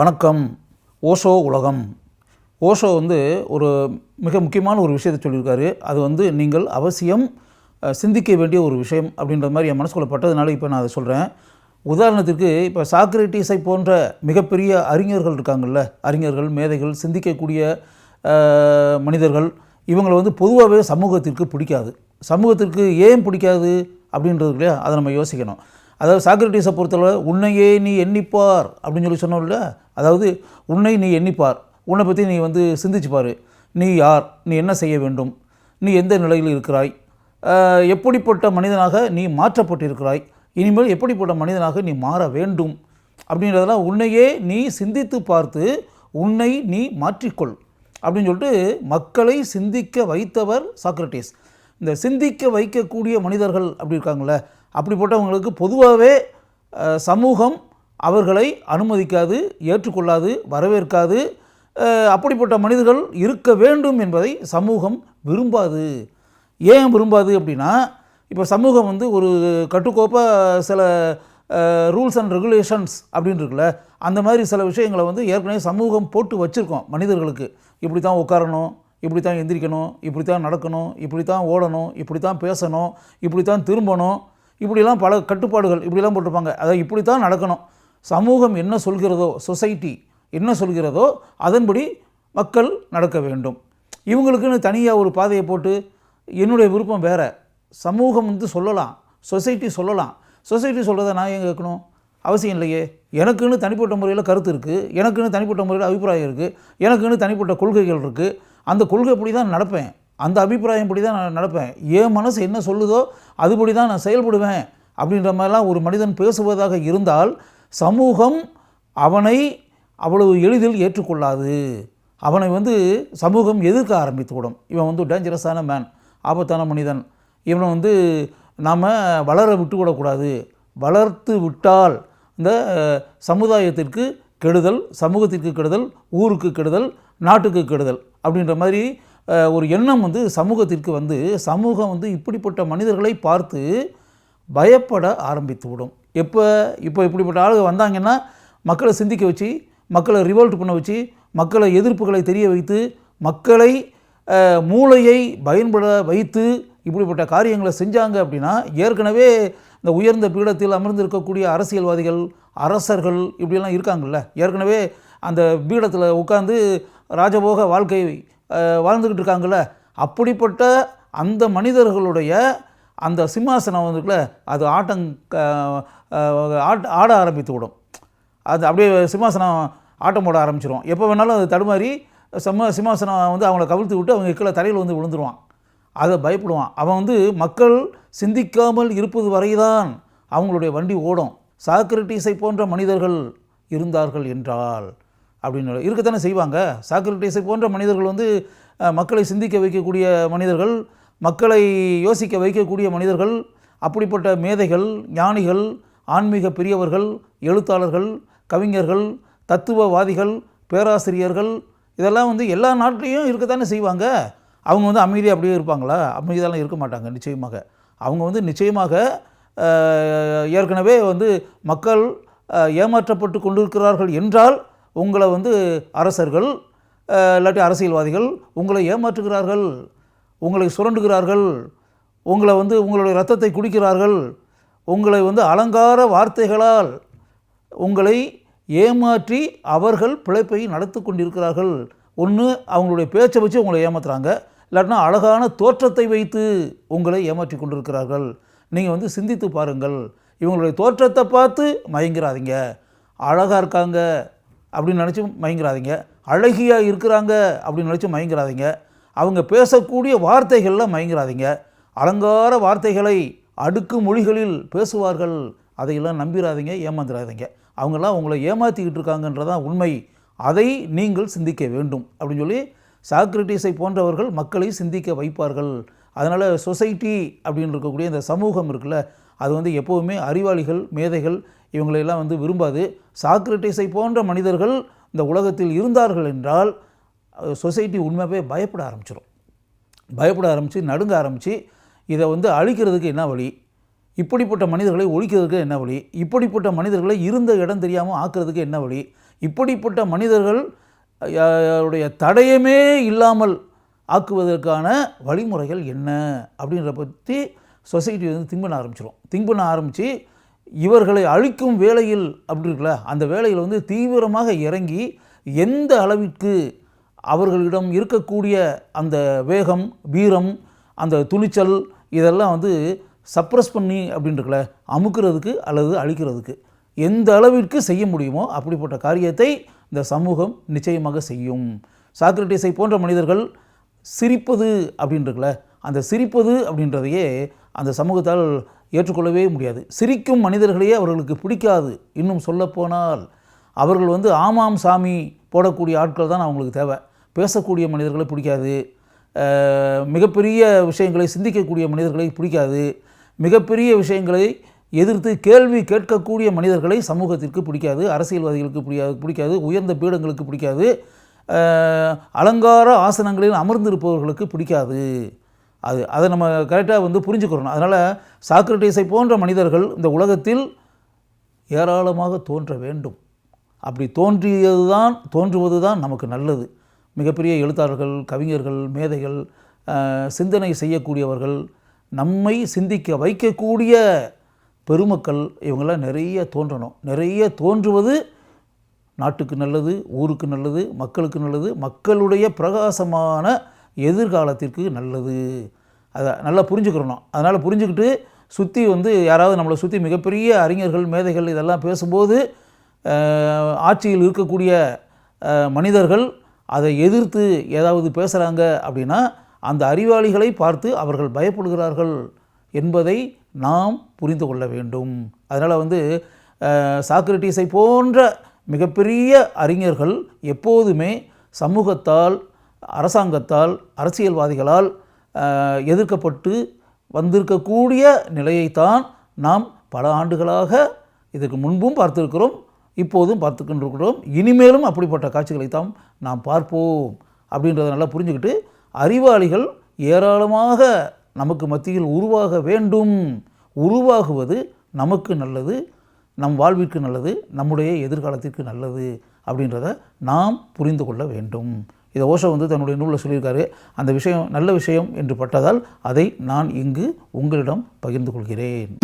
வணக்கம். ஓஷோ உலகம். ஓஷோ வந்து ஒரு மிக முக்கியமான ஒரு விஷயத்தை சொல்லியிருக்காரு. அது வந்து நீங்கள் அவசியம் சிந்திக்க வேண்டிய ஒரு விஷயம் அப்படின்ற மாதிரி என் மனசுக்குள்ள பட்டதுனால இப்போ நான் அதை சொல்கிறேன் உதாரணத்திற்கு இப்போ சாக்ரட்டிஸை போன்ற மிகப்பெரிய அறிஞர்கள் இருக்காங்கல்ல அறிஞர்கள் மேதைகள் சிந்திக்கக்கூடிய மனிதர்கள் இவங்களை வந்து பொதுவாகவே சமூகத்திற்கு பிடிக்காது. சமூகத்திற்கு ஏன் பிடிக்காது அப்படின்றது இல்லையா? அதை நம்ம யோசிக்கணும். அதாவது சாக்ரட்டிஸை பொறுத்தளவு உன்னையே நீ எண்ணிப்பார் அப்படின்னு சொல்லி சொன்னோம்ல அதாவது உன்னை நீ எண்ணிப்பார். உன்னை பற்றி நீ வந்து சிந்திச்சு நீ யார்? நீ என்ன செய்ய வேண்டும்? நீ எந்த நிலையில் இருக்கிறாய்? எப்படிப்பட்ட மனிதனாக நீ மாற்றப்பட்டிருக்கிறாய்? இனிமேல் எப்படிப்பட்ட மனிதனாக நீ மாற வேண்டும்? அப்படின்றதெல்லாம் உன்னையே நீ சிந்தித்து பார்த்து உன்னை நீ மாற்றிக்கொள் அப்படின்னு சொல்லிட்டு மக்களை சிந்திக்க வைத்தவர் சாக்ரட்டிஸ். இந்த சிந்திக்க வைக்கக்கூடிய மனிதர்கள் அப்படி இருக்காங்களே அப்படிப்பட்டவங்களுக்கு பொதுவாகவே சமூகம் அவர்களை அனுமதிக்காது ஏற்றுக்கொள்ளாது வரவேற்காது. அப்படிப்பட்ட மனிதர்கள் இருக்க வேண்டும் என்பதை சமூகம் விரும்பாது. ஏன் விரும்பாது அப்படின்னா இப்போ சமூகம் வந்து ஒரு கட்டுக்கோப்பாக சில ரூல்ஸ் அண்ட் ரெகுலேஷன்ஸ் அப்படின்னு இருக்குல்ல அந்த மாதிரி சில விஷயங்களை வந்து ஏற்கனவே சமூகம் போட்டு வச்சுருக்கோம் மனிதர்களுக்கு. இப்படி தான் உட்காரணும் இப்படி தான் எந்திரிக்கணும் இப்படி தான் நடக்கணும் இப்படி தான் ஓடணும் இப்படி தான் பேசணும் இப்படி தான் திரும்பணும் இப்படிலாம் பல கட்டுப்பாடுகள் இப்படிலாம் போட்டிருப்பாங்க. அதை இப்படி தான் நடக்கணும். சமூகம் என்ன சொல்கிறதோ சொசைட்டி என்ன சொல்கிறதோ அதன்படி மக்கள் நடக்க வேண்டும். இவங்களுக்குன்னு தனியாக ஒரு பாதையை போட்டு என்னுடைய விருப்பம் வேறு. சமூகம் வந்து சொல்லலாம் சொசைட்டி சொல்லலாம். சொசைட்டி சொல்கிறத நான் ஏன் கேட்கணும்? அவசியம் இல்லையே. எனக்குன்னு தனிப்பட்ட முறையில் கருத்து இருக்குது எனக்குன்னு தனிப்பட்ட முறையில் அபிப்பிராயம் இருக்குது எனக்குன்னு தனிப்பட்ட கொள்கைகள் இருக்குது அந்த கொள்கைப்படி தான் நடப்பேன். அந்த அபிப்பிராயம் படி தான் நான் நடப்பேன். என் மனசு என்ன சொல்லுதோ அதுபடி தான் நான் செயல்படுவேன் அப்படின்ற மாதிரிலாம் ஒரு மனிதன் பேசுவதாக இருந்தால் சமூகம் அவனை அவ்வளவு எளிதில் ஏற்றுக்கொள்ளாது. அவனை வந்து சமூகம் எதிர்க்க ஆரம்பித்து விடும். இவன் வந்து டேஞ்சரஸான மேன் ஆபத்தான மனிதன். இவனை வந்து நாம் வளர விட்டு விடக்கூடாது. வளர்த்து விட்டால் இந்த சமுதாயத்திற்கு கெடுதல் சமூகத்திற்கு கெடுதல் ஊருக்கு கெடுதல் நாட்டுக்கு கெடுதல் அப்படின்ற மாதிரி ஒரு எண்ணம் வந்து சமூகத்திற்கு வந்து சமூகம் வந்து இப்படிப்பட்ட மனிதர்களை பார்த்து பயப்பட ஆரம்பித்து விடும். எப்போ இப்போ இப்படிப்பட்ட ஆளுங்க வந்தாங்கன்னா மக்களை சிந்திக்க வச்சு மக்களை ரிவோல்ட் பண்ண வச்சு மக்களை எதிர்ப்புகளை தெரிய வைத்து மக்களை மூளையை பயன்பட வைத்து இப்படிப்பட்ட காரியங்களை செஞ்சாங்க அப்படின்னா ஏற்கனவே இந்த உயர்ந்த பீடத்தில் அமர்ந்திருக்கக்கூடிய அரசியல்வாதிகள் அரசர்கள் இப்படியெல்லாம் இருக்காங்கல்ல. ஏற்கனவே அந்த பீடத்தில் உட்காந்து ராஜபோக வாழ்க்கை வாழ்ந்துக்கிட்டு இருக்காங்கல்ல? அப்படிப்பட்ட அந்த மனிதர்களுடைய அந்த சிம்மாசனம் வந்துக்குள்ள அது ஆட்டம் க- ஆட ஆரம்பித்து விடும். அது அப்படியே சிம்மாசனம் ஆட்டம் போட ஆரம்பிச்சிடும் எப்போ வேணாலும் அது தடுமாறி சம்ம சிம்மாசனம் வந்து அவங்கள கவிழ்த்து விட்டு அவங்க கீழே தரையில் வந்து விழுந்துருவான். அதை பயப்படுவான். அவன் வந்து மக்கள் சிந்திக்காமல் இருப்பது வரைதான் அவங்களுடைய வண்டி ஓடும். சாக்ரட்டிஸை போன்ற மனிதர்கள் இருந்தார்கள் என்றால் அப்படின்னு இருக்கத்தானே செய்வாங்க. சாக்ரட்டிஸை போன்ற மனிதர்கள் வந்து மக்களை சிந்திக்க வைக்கக்கூடிய மனிதர்கள் மக்களை யோசிக்க வைக்கக்கூடிய மனிதர்கள் அப்படிப்பட்ட மேதைகள் ஞானிகள் ஆன்மீக பெரியவர்கள் எழுத்தாளர்கள் கவிஞர்கள் தத்துவவாதிகள் பேராசிரியர்கள் இதெல்லாம் வந்து எல்லா நாட்டிலையும் இருக்கத்தானே செய்வாங்க. அவங்க வந்து அமைதியாக அப்படியே இருப்பாங்களா? அமைதியெல்லாம் இருக்க மாட்டாங்க நிச்சயமாக. அவங்க வந்து நிச்சயமாக ஏற்கனவே வந்து மக்கள் ஏமாற்றப்பட்டு கொண்டிருக்கிறார்கள் என்றால் உங்களை வந்து அரசர்கள் இல்லாட்டி அரசியல்வாதிகள் உங்களை ஏமாற்றுகிறார்கள் உங்களை சுரண்டுகிறார்கள் உங்களை வந்து உங்களுடைய ரத்தத்தை குடிக்கிறார்கள் உங்களை வந்து அலங்கார வார்த்தைகளால் உங்களை ஏமாற்றி அவர்கள் பிழைப்பை நடத்தி கொண்டிருக்கிறார்கள். ஒன்று அவங்களுடைய பேச்சை வச்சு உங்களை ஏமாத்துகிறாங்க இல்லாட்டினா அழகான தோற்றத்தை வைத்து உங்களை ஏமாற்றி கொண்டிருக்கிறார்கள். நீங்கள் வந்து சிந்தித்து பாருங்கள். இவங்களுடைய தோற்றத்தை பார்த்து மயங்கிறாதீங்க. அழகாக இருக்காங்க. அப்படின்னு நினச்சி மயங்கிறாதீங்க. அழகியாக இருக்கிறாங்க அப்படின்னு நினச்சி மயங்கிறாதீங்க. அவங்க பேசக்கூடிய வார்த்தைகளில் மயங்கிறாதீங்க. அலங்கார வார்த்தைகளை அடுக்கு மொழிகளில் பேசுவார்கள். அதையெல்லாம் நம்பிடாதீங்க ஏமாந்துடாதீங்க அவங்கெல்லாம் உங்களை ஏமாற்றிக்கிட்டு இருக்காங்கன்றதான் உண்மை. அதை நீங்கள் சிந்திக்க வேண்டும் அப்படின்னு சொல்லி சாக்ரட்டிஸை போன்றவர்கள் மக்களை சிந்திக்க வைப்பார்கள். அதனால் சொசைட்டி அப்படின்னு இருக்கக்கூடிய இந்த சமூகம் இருக்குல்ல அது வந்து எப்போவுமே அறிவாளிகள் மேதைகள் இவங்களையெல்லாம் வந்து விரும்பாது. சாக்ரட்டிஸை போன்ற மனிதர்கள் இந்த உலகத்தில் இருந்தார்கள் என்றால் சொசைட்டி உண்மையாகவே பயப்பட ஆரம்பிச்சிடும் பயப்பட ஆரம்பித்து நடுங்க ஆரம்பித்து இதை வந்து அழிக்கிறதுக்கு என்ன வழி? இப்படிப்பட்ட மனிதர்களை ஒழிக்கிறதுக்கு என்ன வழி? இப்படிப்பட்ட மனிதர்களை இருந்த இடம் தெரியாமல் ஆக்கிறதுக்கு என்ன வழி? இப்படிப்பட்ட மனிதர்கள் தடயமே இல்லாமல் ஆக்குவதற்கான வழிமுறைகள் என்ன அப்படின்றத பற்றி சொசைட்டி வந்து திங்க் பண்ண ஆரம்பிச்சிடும் திங்க் பண்ண ஆரம்பித்து இவர்களை அழிக்கும் வேலையில் அப்படி இருக்குல்ல அந்த வேலையில் வந்து தீவிரமாக இறங்கி எந்த அளவிற்கு அவர்களிடம் இருக்கக்கூடிய அந்த வேகம் வீரம் அந்த துணிச்சல் இதெல்லாம் வந்து சப்ரஸ் பண்ணி அப்படின்ட்டுருக்கல அமுக்கிறதுக்கு அல்லது அழிக்கிறதுக்கு எந்த அளவிற்கு செய்ய முடியுமோ அப்படிப்பட்ட காரியத்தை இந்த சமூகம் நிச்சயமாக செய்யும். சாக்ரட்டிஸை போன்ற மனிதர்கள் சிரிப்பது அப்படின்னு அந்த சிரிப்பது அப்படின்றதையே அந்த சமூகத்தால் ஏற்றுக்கொள்ளவே முடியாது. சிரிக்கும் மனிதர்களையே அவர்களுக்கு பிடிக்காது. இன்னும் சொல்லப்போனால் அவர்கள் வந்து ஆமாம் சாமி போடக்கூடிய ஆட்கள் தான் அவங்களுக்கு தேவை. பேசக்கூடிய மனிதர்களை பிடிக்காது. மிகப்பெரிய விஷயங்களை சிந்திக்கக்கூடிய மனிதர்களை பிடிக்காது. மிகப்பெரிய விஷயங்களை எதிர்த்து கேள்வி கேட்கக்கூடிய மனிதர்களை சமூகத்திற்கு பிடிக்காது. அரசியல்வாதிகளுக்கு பிடிக்காது பிடிக்காது. உயர்ந்த பீடங்களுக்கு பிடிக்காது. அலங்கார ஆசனங்களில் அமர்ந்திருப்பவர்களுக்கு பிடிக்காது. அது அதை நம்ம கரெக்டாக வந்து புரிஞ்சுக்கிறோம் அதனால் சாக்ரட்டிஸை போன்ற மனிதர்கள் இந்த உலகத்தில் ஏராளமாக தோன்ற வேண்டும். அப்படி தோன்றியது தான் தோன்றுவது தான் நமக்கு நல்லது. மிகப்பெரிய எழுத்தாளர்கள் கவிஞர்கள் மேதைகள் சிந்தனை செய்யக்கூடியவர்கள் நம்மை சிந்திக்க வைக்கக்கூடிய பெருமக்கள் இவங்களாம் நிறைய தோன்றணும். நிறைய தோன்றுவது நாட்டுக்கு நல்லது ஊருக்கு நல்லது மக்களுக்கு நல்லது மக்களுடைய பிரகாசமான எதிர்காலத்திற்கு நல்லது. அதை நல்லா புரிஞ்சுக்கிறணும். அதனால் புரிஞ்சுக்கிட்டு சுற்றி வந்து யாராவது நம்மளை சுற்றி மிகப்பெரிய அறிஞர்கள் மேதைகள் இதெல்லாம் பேசும்போது ஆட்சியில் இருக்கக்கூடிய மனிதர்கள் அதை எதிர்த்து ஏதாவது பேசுகிறாங்க அப்படின்னா அந்த அறிவாளிகளை பார்த்து அவர்கள் பயப்படுகிறார்கள் என்பதை நாம் புரிந்து கொள்ள வேண்டும். அதனால் வந்து சாக்ரட்டிஸை போன்ற மிகப்பெரிய அறிஞர்கள் எப்போதுமே சமூகத்தால் அரசாங்கத்தால் அரசியல்வாதிகளால் எதிர்க்கப்பட்டு வந்திருக்கக்கூடிய நிலையைத்தான் நாம் பல ஆண்டுகளாக இதற்கு முன்பும் பார்த்திருக்கிறோம் இப்போதும் பார்த்து இனிமேலும் அப்படிப்பட்ட காட்சிகளைத்தான் நாம் பார்ப்போம் அப்படின்றத நல்லா புரிஞ்சுக்கிட்டு அறிவாளிகள் ஏராளமாக நமக்கு மத்தியில் உருவாக வேண்டும். உருவாகுவது நமக்கு நல்லது. நம் வாழ்விற்கு நல்லது நம்முடைய எதிர்காலத்திற்கு நல்லது அப்படின்றத நாம் புரிந்து கொள்ள வேண்டும். இதை ஓஷோ வந்து தன்னுடைய நூலில் சொல்லியிருக்காரு. அந்த விஷயம் நல்ல விஷயம் என்று பட்டதால் அதை நான் இங்கு உங்களிடம் பகிர்ந்து கொள்கிறேன்.